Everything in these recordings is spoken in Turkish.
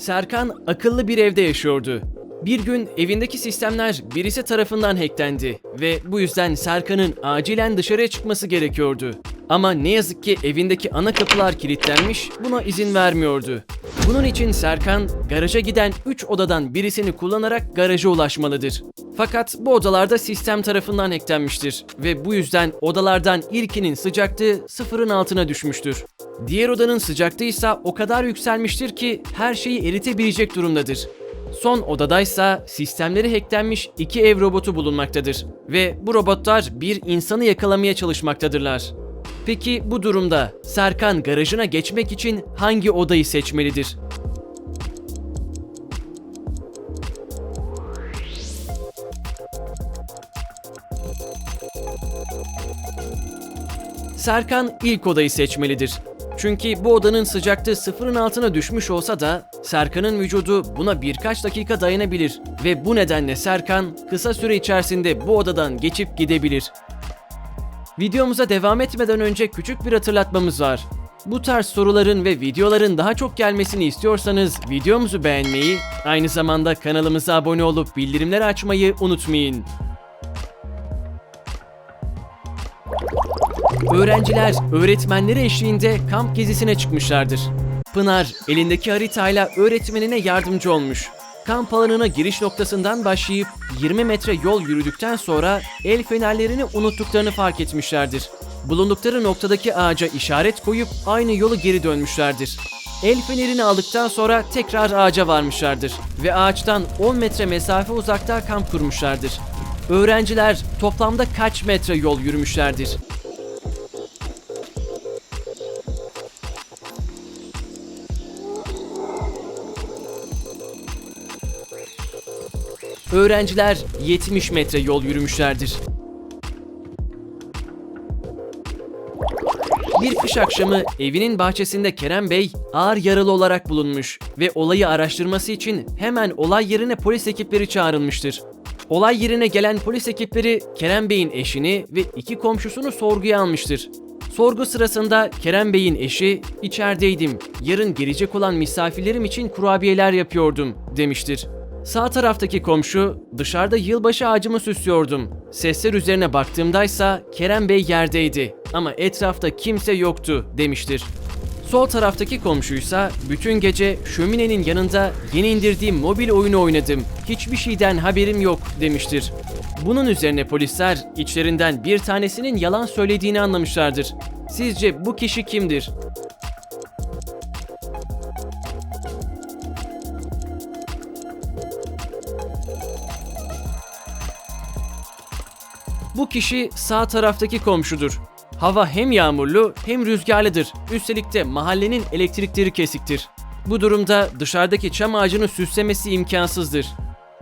Serkan akıllı bir evde yaşıyordu. Bir gün evindeki sistemler birisi tarafından hacklendi ve bu yüzden Serkan'ın acilen dışarıya çıkması gerekiyordu. Ama ne yazık ki evindeki ana kapılar kilitlenmiş, buna izin vermiyordu. Bunun için Serkan garaja giden 3 odadan birisini kullanarak garaja ulaşmalıdır. Fakat bu odalarda sistem tarafından hacklenmiştir ve bu yüzden odalardan ilkinin sıcaklığı sıfırın altına düşmüştür. Diğer odanın sıcaklığı ise o kadar yükselmiştir ki her şeyi eritebilecek durumdadır. Son odadaysa sistemleri hacklenmiş iki ev robotu bulunmaktadır ve bu robotlar bir insanı yakalamaya çalışmaktadırlar. Peki bu durumda Serkan garajına geçmek için hangi odayı seçmelidir? Serkan ilk odayı seçmelidir. Çünkü bu odanın sıcaklığı sıfırın altına düşmüş olsa da Serkan'ın vücudu buna birkaç dakika dayanabilir ve bu nedenle Serkan kısa süre içerisinde bu odadan geçip gidebilir. Videomuza devam etmeden önce küçük bir hatırlatmamız var. Bu tarz soruların ve videoların daha çok gelmesini istiyorsanız videomuzu beğenmeyi, aynı zamanda kanalımıza abone olup bildirimleri açmayı unutmayın. Öğrenciler öğretmenleri eşliğinde kamp gezisine çıkmışlardır. Pınar elindeki haritayla öğretmenine yardımcı olmuş. Kamp alanına giriş noktasından başlayıp 20 metre yol yürüdükten sonra el fenerlerini unuttuklarını fark etmişlerdir. Bulundukları noktadaki ağaca işaret koyup aynı yolu geri dönmüşlerdir. El fenerini aldıktan sonra tekrar ağaca varmışlardır ve ağaçtan 10 metre mesafe uzakta kamp kurmuşlardır. Öğrenciler toplamda kaç metre yol yürümüşlerdir? Öğrenciler 70 metre yol yürümüşlerdir. Bir kış akşamı evinin bahçesinde Kerem Bey ağır yaralı olarak bulunmuş ve olayı araştırması için hemen olay yerine polis ekipleri çağrılmıştır. Olay yerine gelen polis ekipleri Kerem Bey'in eşini ve iki komşusunu sorguya almıştır. Sorgu sırasında Kerem Bey'in eşi içerideydim. Yarın gelecek olan misafirlerim için kurabiyeler yapıyordum demiştir. Sağ taraftaki komşu dışarıda yılbaşı ağacımı süslüyordum. Sesler üzerine baktığımdaysa Kerem Bey yerdeydi ama etrafta kimse yoktu demiştir. Sol taraftaki komşuysa bütün gece şöminenin yanında yeni indirdiğim mobil oyunu oynadım. Hiçbir şeyden haberim yok demiştir. Bunun üzerine polisler içlerinden bir tanesinin yalan söylediğini anlamışlardır. Sizce bu kişi kimdir? Bu kişi sağ taraftaki komşudur. Hava hem yağmurlu hem rüzgarlıdır. Üstelik de mahallenin elektrikleri kesiktir. Bu durumda dışarıdaki çam ağacını süslemesi imkansızdır.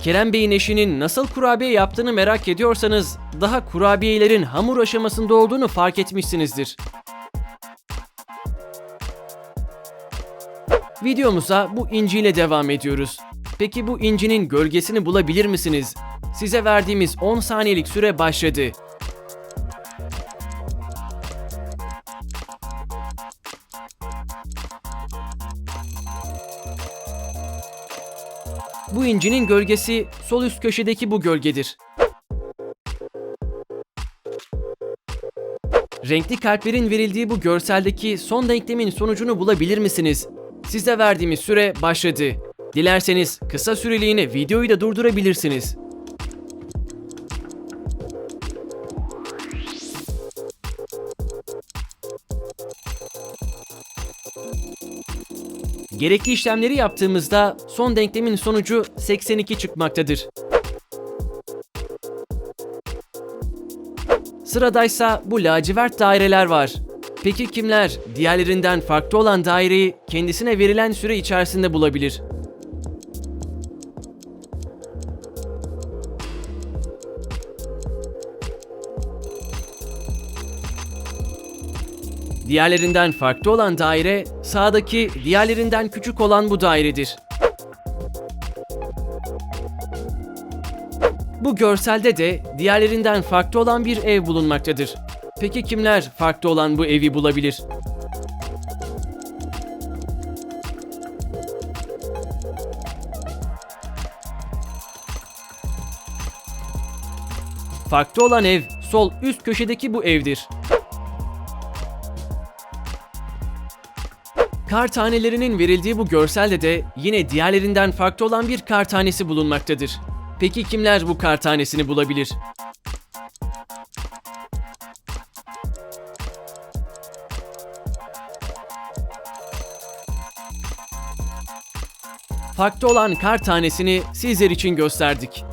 Kerem Bey'in eşinin nasıl kurabiye yaptığını merak ediyorsanız daha kurabiyelerin hamur aşamasında olduğunu fark etmişsinizdir. Videomuza bu inciyle devam ediyoruz. Peki bu incinin gölgesini bulabilir misiniz? Size verdiğimiz 10 saniyelik süre başladı. Bu incinin gölgesi sol üst köşedeki bu gölgedir. Renkli kalplerin verildiği bu görseldeki son denklemin sonucunu bulabilir misiniz? Size verdiğimiz süre başladı. Dilerseniz kısa süreliğine videoyu da durdurabilirsiniz. Gerekli işlemleri yaptığımızda son denklemin sonucu 82 çıkmaktadır. Sıradaysa bu lacivert daireler var. Peki kimler diğerlerinden farklı olan daireyi kendisine verilen süre içerisinde bulabilir? Diğerlerinden farklı olan daire, sağdaki diğerlerinden küçük olan bu dairedir. Bu görselde de diğerlerinden farklı olan bir ev bulunmaktadır. Peki kimler farklı olan bu evi bulabilir? Farklı olan ev sol üst köşedeki bu evdir. Kar tanelerinin verildiği bu görselde de yine diğerlerinden farklı olan bir kar tanesi bulunmaktadır. Peki kimler bu kar tanesini bulabilir? Farklı olan kar tanesini sizler için gösterdik.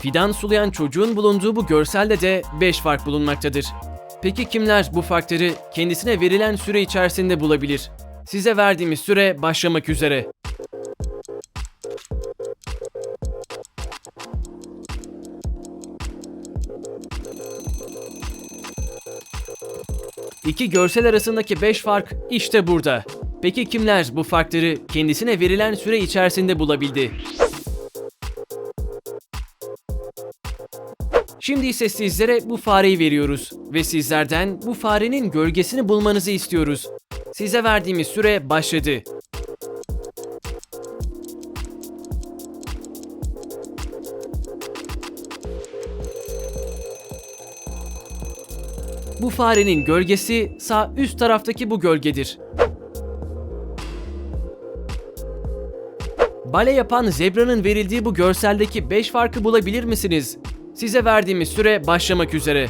Fidan sulayan çocuğun bulunduğu bu görselde de 5 fark bulunmaktadır. Peki kimler bu farkları kendisine verilen süre içerisinde bulabilir? Size verdiğimiz süre başlamak üzere. İki görsel arasındaki 5 fark işte burada. Peki kimler bu farkları kendisine verilen süre içerisinde bulabildi? Şimdi ise sizlere bu fareyi veriyoruz ve sizlerden bu farenin gölgesini bulmanızı istiyoruz. Size verdiğimiz süre başladı. Bu farenin gölgesi sağ üst taraftaki bu gölgedir. Bale yapan zebranın verildiği bu görseldeki 5 farkı bulabilir misiniz? Size verdiğimiz süre başlamak üzere.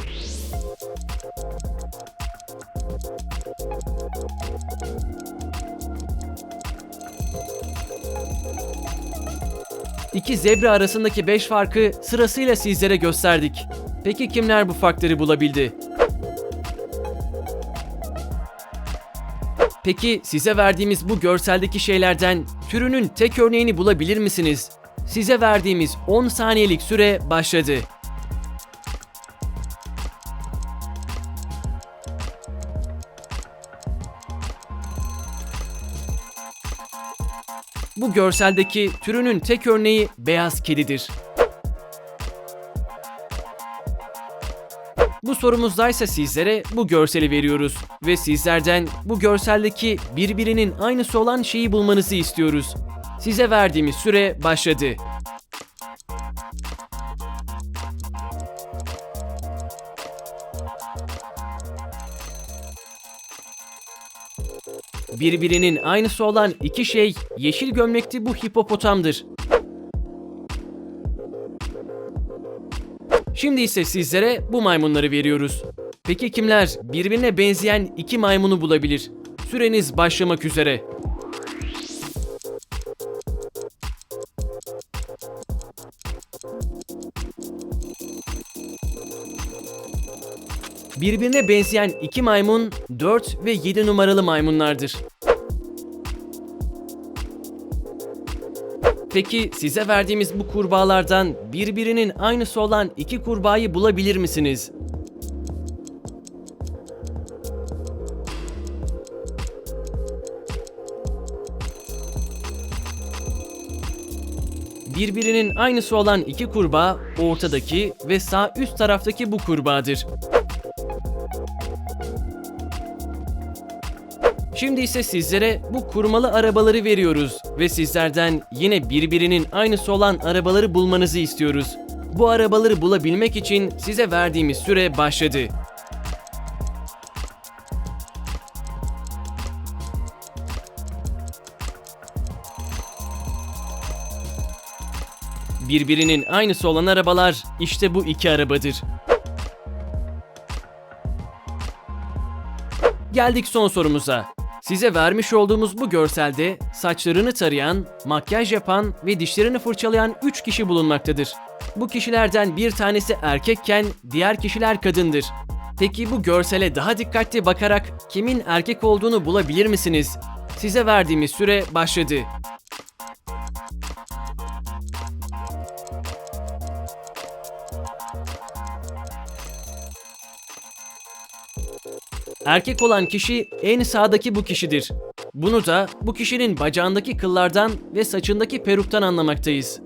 İki zebra arasındaki 5 farkı sırasıyla sizlere gösterdik. Peki kimler bu farkları bulabildi? Peki size verdiğimiz bu görseldeki şeylerden türünün tek örneğini bulabilir misiniz? Size verdiğimiz 10 saniyelik süre başladı. Bu görseldeki türünün tek örneği beyaz kedidir. Bu sorumuzdaysa sizlere bu görseli veriyoruz ve sizlerden bu görseldeki birbirinin aynısı olan şeyi bulmanızı istiyoruz. Size verdiğimiz süre başladı. Birbirinin aynısı olan iki şey yeşil gömlekli bu hipopotamdır. Şimdi ise sizlere bu maymunları veriyoruz. Peki kimler birbirine benzeyen iki maymunu bulabilir? Süreniz başlamak üzere. Birbirine benzeyen iki maymun 4 ve 7 numaralı maymunlardır. Peki size verdiğimiz bu kurbağalardan birbirinin aynısı olan iki kurbağayı bulabilir misiniz? Birbirinin aynısı olan iki kurbağa ortadaki ve sağ üst taraftaki bu kurbağadır. Şimdi ise sizlere bu kurmalı arabaları veriyoruz ve sizlerden yine birbirinin aynısı olan arabaları bulmanızı istiyoruz. Bu arabaları bulabilmek için size verdiğimiz süre başladı. Birbirinin aynısı olan arabalar işte bu iki arabadır. Geldik son sorumuza. Size vermiş olduğumuz bu görselde saçlarını tarayan, makyaj yapan ve dişlerini fırçalayan 3 kişi bulunmaktadır. Bu kişilerden bir tanesi erkekken diğer kişiler kadındır. Peki bu görsele daha dikkatli bakarak kimin erkek olduğunu bulabilir misiniz? Size verdiğimiz süre başladı. Erkek olan kişi en sağdaki bu kişidir. Bunu da bu kişinin bacağındaki kıllardan ve saçındaki peruktan anlamaktayız.